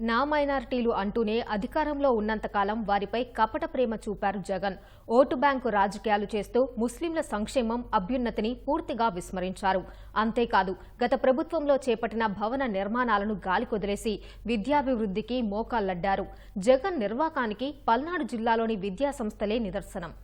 నా మైనారిటీలు అంటూనే అధికారంలో ఉన్నంతకాలం వారిపై కపట ప్రేమ చూపారు జగన్. ఓటు బ్యాంకు రాజకీయాలు చేస్తూ ముస్లింల సంక్షేమం అభ్యున్నతిని పూర్తిగా విస్మరించారు. అంతేకాదు గత ప్రభుత్వంలో చేపట్టిన భవన నిర్మాణాలను గాలికొదిలేసి విద్యాభివృద్ధికి మోకాళ్ళడ్డారు జగన్ నిర్వాకానికి పల్నాడు జిల్లాలోని విద్యాసంస్థలే నిదర్శనం.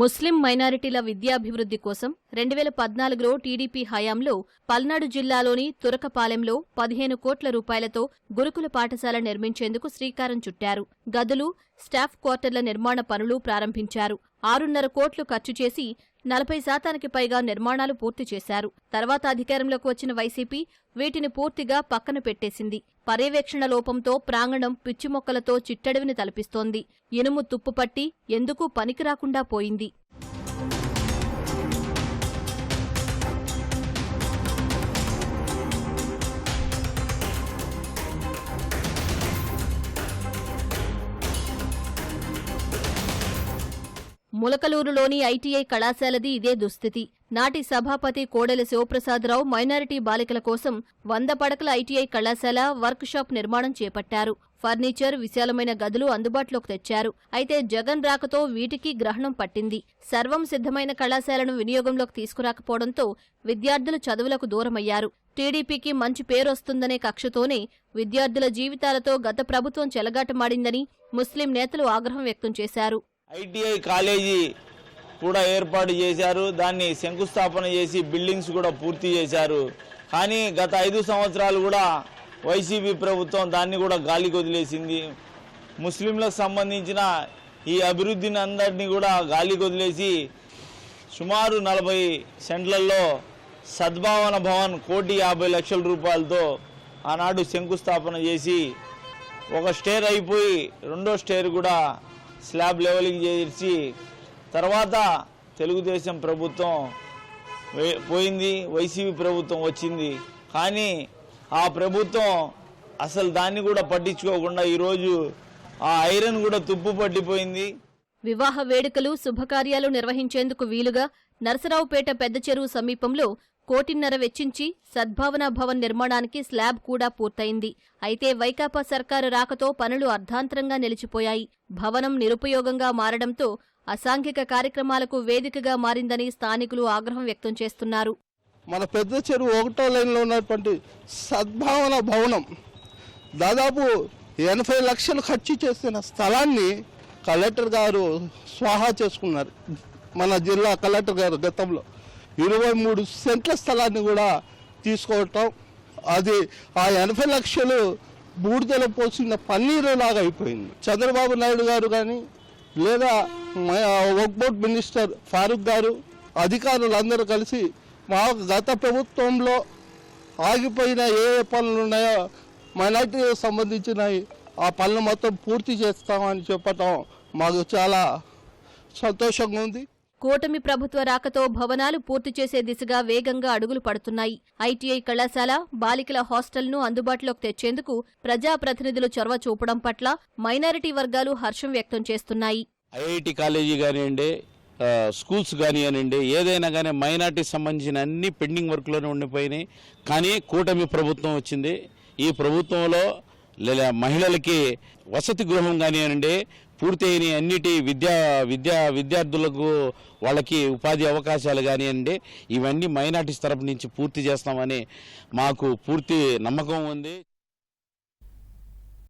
ముస్లిం మైనారిటీల విద్యాభివృద్ధి కోసం రెండు వేల పద్నాలుగులో టీడీపీ హయాంలో పల్నాడు జిల్లాలోని తురకపాలెంలో పదిహేను కోట్ల రూపాయలతో గురుకుల పాఠశాల నిర్మించేందుకు శ్రీకారం చుట్టారు. గదులు స్టాఫ్ క్వార్టర్ల నిర్మాణ పనులు ప్రారంభించారు. ఆరున్నర కోట్లు ఖర్చు చేసి నలభై శాతానికి పైగా నిర్మాణాలు పూర్తి చేశారు. తర్వాత అధికారంలోకి వచ్చిన వైసీపీ వీటిని పూర్తిగా పక్కన పెట్టేసింది. పర్యవేక్షణ లోపంతో ప్రాంగణం పిచ్చి మొక్కలతో చిట్టడవిని తలపిస్తోంది. ఇనుము తుప్పుపట్టి ఎందుకు పనికిరాకుండా పోయింది? ములకలూరులోని ఐటీఐ కళాశాలది ఇదే దుస్థితి. నాటి సభాపతి కోడెల శివప్రసాదరావు మైనారిటీ బాలికల కోసం వంద పడకల ఐటీఐ కళాశాల వర్క్ షాప్ నిర్మాణం చేపట్టారు. ఫర్నిచర్ విశాలమైన గదులు అందుబాటులోకి తెచ్చారు. అయితే జగన్ రాకతో వీటికి గ్రహణం పట్టింది. సర్వం సిద్ధమైన కళాశాలను వినియోగంలోకి తీసుకురాకపోవడంతో విద్యార్థులు చదువులకు దూరమయ్యారు. టీడీపీకి మంచి పేరొస్తుందనే కక్షతోనే విద్యార్థుల జీవితాలతో గత ప్రభుత్వం చెలగాటమాడిందని ముస్లిం నేతలు ఆగ్రహం వ్యక్తం చేశారు. ఐటీఐ కాలేజీ కూడా ఏర్పాటు చేశారు. దాన్ని శంకుస్థాపన చేసి బిల్డింగ్స్ కూడా పూర్తి చేశారు. కానీ గత ఐదు సంవత్సరాలు కూడా వైసీపీ ప్రభుత్వం దాన్ని కూడా గాలికి వదిలేసింది. ముస్లింలకు సంబంధించిన ఈ అభివృద్ధిని అందరినీ కూడా గాలికి వదిలేసి సుమారు నలభై సెంట్లలో సద్భావన భవన్ కోటి యాభై లక్షల రూపాయలతో ఆనాడు శంకుస్థాపన చేసి ఒక స్టేర్ అయిపోయి రెండో స్టేర్ కూడా స్లాబ్ లెవెల్కి చేర్చి తర్వాత తెలుగుదేశం ప్రభుత్వం పోయింది వైసీపీ ప్రభుత్వం వచ్చింది. కానీ ఆ ప్రభుత్వం అసలు దాన్ని కూడా పట్టించుకోకుండా ఈరోజు ఆ ఐరన్ కూడా తుప్పు పట్టిపోయింది. వివాహ వేడుకలు శుభకార్యాలు నిర్వహించేందుకు వీలుగా నరసరావుపేట పెద్ద చెరువు సమీపంలో కోటిన్నర వెచ్చించి సద్భావన భవన్ నిర్మాణానికి స్లాబ్ కూడా పూర్తయింది. అయితే వైకాపా సర్కారు రాకతో పనులు అర్ధాంతరంగా నిలిచిపోయాయి. భవనం నిరుపయోగంగా మారడంతో అసాంఘిక కార్యక్రమాలకు వేదికగా మారిందని స్థానికులు ఆగ్రహం వ్యక్తం చేస్తున్నారు. మన పెద్ద చెరువు ఒకటో లైన్లో ఉన్నటువంటి సద్భావన భవనం దాదాపు ఎనభై లక్షలు ఖర్చు చేసిన స్థలాన్ని కలెక్టర్ గారు స్వాహా చేసుకున్నారు. మన జిల్లా కలెక్టర్ గారు గతంలో. ఇరవై మూడు సెంట్ల స్థలాన్ని కూడా తీసుకోవటం. అది ఆ ఎనభై లక్షలు బూడిదలో పోసిన పన్నీరులాగా అయిపోయింది. చంద్రబాబు నాయుడు గారు కానీ లేదా వర్క్ బోర్డ్ మినిస్టర్ ఫారూక్ గారు అధికారులందరూ కలిసి మా గత ప్రభుత్వంలో ఆగిపోయిన ఏ ఏ పనులు ఉన్నాయో మైనార్టీకి సంబంధించిన ఆ పనులు మొత్తం పూర్తి చేస్తామని చెప్పటం మాకు చాలా సంతోషంగా ఉంది. కూటమి ప్రభుత్వ రాకతో భవనాలు పూర్తి చేసే దిశగా వేగంగా అడుగులు పడుతున్నాయి. ఐటీఐ కళాశాల బాలికల హాస్టల్ను అందుబాటులోకి తెచ్చేందుకు ప్రజాప్రతినిధులు చొరవ చూపడం పట్ల మైనారిటీ వర్గాలు హర్షం వ్యక్తం చేస్తున్నాయి. ఐఐటి కాలేజీ కానివ్వండి స్కూల్స్ కానివ్వనండి ఏదైనా కానీ మైనార్టీకి సంబంధించిన అన్ని పెండింగ్ వర్క్లోనే ఉండిపోయినాయి. కానీ కూటమి ప్రభుత్వం వచ్చింది. ఈ ప్రభుత్వంలో లేదా మహిళలకి వసతి గృహం కానివ్వండి పూర్తయిన అన్నిటి విద్యా విద్యా విద్యార్థులకు వాళ్ళకి ఉపాధి అవకాశాలు కానివ్వండి ఇవన్నీ మైనార్టీస్ తరపు నుంచి పూర్తి చేస్తామని మాకు పూర్తి నమ్మకం ఉంది.